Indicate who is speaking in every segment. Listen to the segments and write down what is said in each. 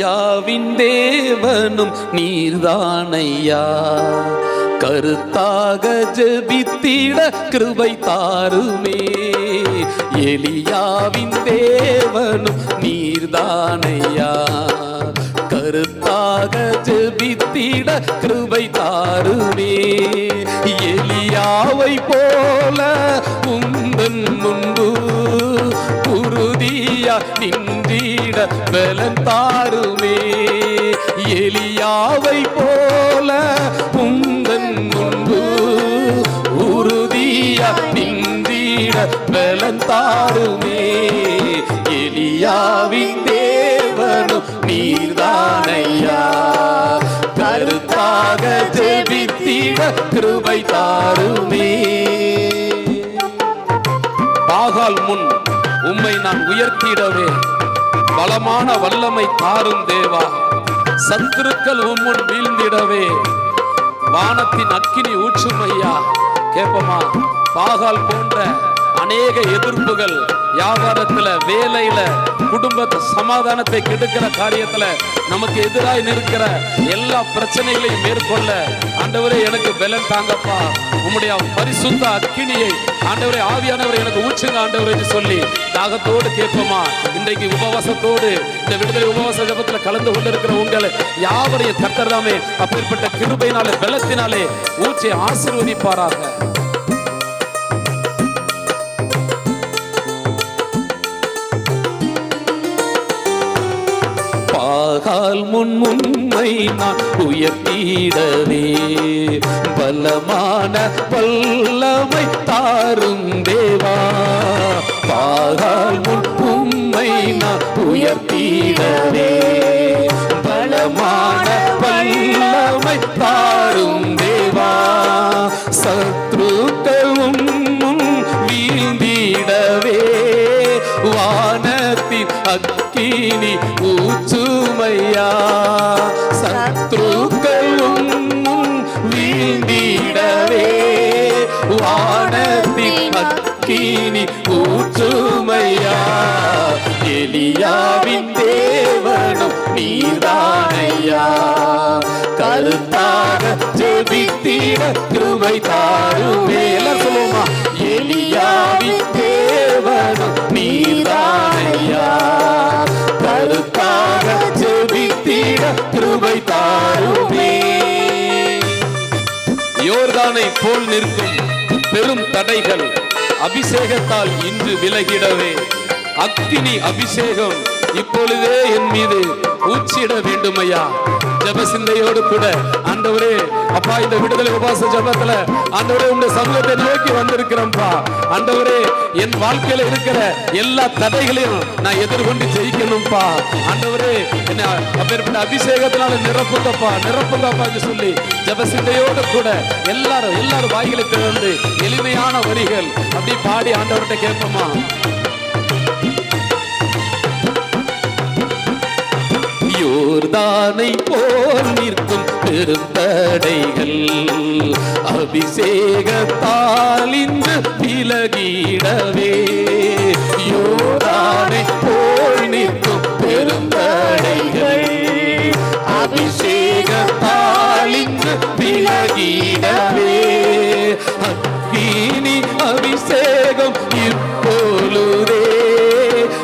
Speaker 1: ஐயாவின் தேவனும் நீர்தானையா. கருத்தாக ஜபித்திட கிருபை தாருமே. எலியாவின் தேவனும் நீர்தானையா. கருத்தாக ஜபித்திட கிருபை தாருமே. எலியாவை போல உந்தன் முன்பு நின்றிட பலன் தாருமே எலியாவை போல உந்தன் முன்பு உறுதியா நின்றிட பலன் தாருமே எலியாவின் தேவனும் நீர்தானையா. கருத்தாக ஜெபித்திட கிருபை தாருமே. பாகால் முன் உம்மை நான் உயர்த்திடவே. பலமான வல்லமை தாரும் தேவா. சத்துருக்கள் உம்முன் வீழ்ந்திடவே. வானத்தின் அக்கினி ஊற்றும் ஐயா. கேப்பமா பாகால் போன்ற அநேக எதிர்ப்புகள். வியாபாரத்துல வேலையில குடும்பத்தை சமாதானத்தை கெடுக்கிற காரியத்துல நமக்கு எதிராய் நிற்கிற எல்லா பிரச்சனைகளையும் மேற்கொள்ள ஆண்டவரே எனக்கு பலன் தாங்கப்பா. உம்முடைய பரிசுத்த அக்கினியை ஆண்டவரே ஆவியானவரை எனக்கு ஊச்சுங்க ஆண்டவரே சொல்லி தாகத்தோடு கேட்போமா? இன்றைக்கு உபவாசத்தோடு இந்த விடுதலை உபவாச ஜபத்தில் கலந்து கொண்டிருக்கிற உங்களை யாவரையும் கத்தர்தாமே அப்பேற்பட்ட கிருபையினாலே பலத்தினாலே ஊச்சை ஆசிர்வதிப்பாராக. பாகால் முன் உண்மை நான் உயர்த்திடவே. பலமான பல்லமை தாரும் தேவா. பாகால் முன் உண்மை நான் உயர்த்திடவே. பலமான பல்லமை தாரும் தேவா. சத்ருக்களும் வீழ்ந்திடவே. வானத்தின் அக்கினி ஊற்றுமையா சத்ருக்களும் வீண்டிடவே. வானத்தின் அக்கினி ஊற்றுமையா. எலியாவின் தேவனும் நீதானையா கருத்தாக ஜெபித்திட கிருமை தாருமே. தாருமே யோர்தானை போல் நிற்கும் பெரும் தடைகள் அபிஷேகத்தால் இன்று விலகிடவே. அக்கினி அபிஷேகம் இப்பொழுதே என் மீது ஊற்றிட வேண்டுமையா? ஜப சிந்தையோடு கூட ஆண்டவரே அப்பா இந்த விடுதலை உபாச ஜபத்துல ஆண்டவரே உங்க சமூகத்தை நோக்கி வந்திருக்கிறோம்ப்பா ஆண்டவரே என் வாழ்க்கையில இருக்கிற எல்லா தடைகளையும் நான் எதிர்கொண்டு ஜெயிக்கணும்ப்பா. ஆண்டவரே என்ன அப்பேற்பட்ட அபிஷேகத்தினால நிரப்புங்கப்பா நிரப்புங்கப்பா என்று சொல்லி ஜப சிந்தையோடு கூட எல்லாரும் எல்லாரும் வாய்களை திறந்து எளிமையான வரிகள் அப்படி பாடி ஆண்டவர்கிட்ட கேட்போமா யோர்தானை போல் நிற்கும் பெருந்தடைகள். அபிஷேகத்தால் இன்று விலகிடவே. யோதானை போல் நிற்கும் பெருந்தடைகள். அபிஷேகத்தால் இன்று விலகிடவே. அக்கினி அபிஷேகம் இப்பொழுதே.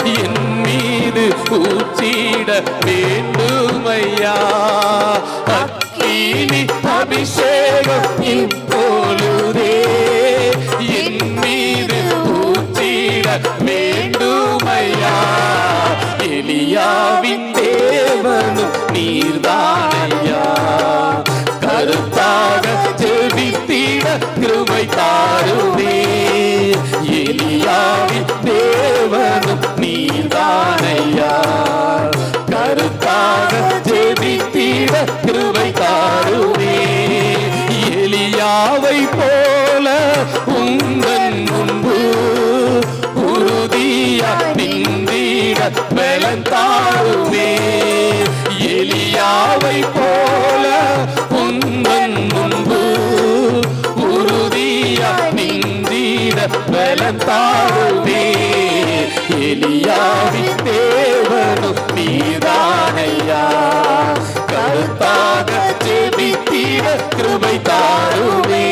Speaker 1: என் மீது பூச்சிட வேண்டும். அக்கினி அபிஷேகம் இப்பொழுதே என் மீது ஊற்றிட வேண்டுமையா எலியாவின் தேவனும் நீர்தானையா கருத்தாக ஜெபித்திட கிருபை தாருமே எலியாவின் தேவனும் நீதானையா. கருத்தாக செபித்தீர கிருபை தாருமே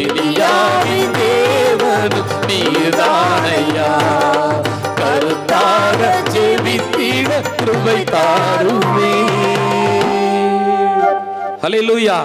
Speaker 1: எலியாவின் தேவனும் நீதானையா. கருத்தாக செபித்தீர கிருபை தாருமே ஹலெலூயா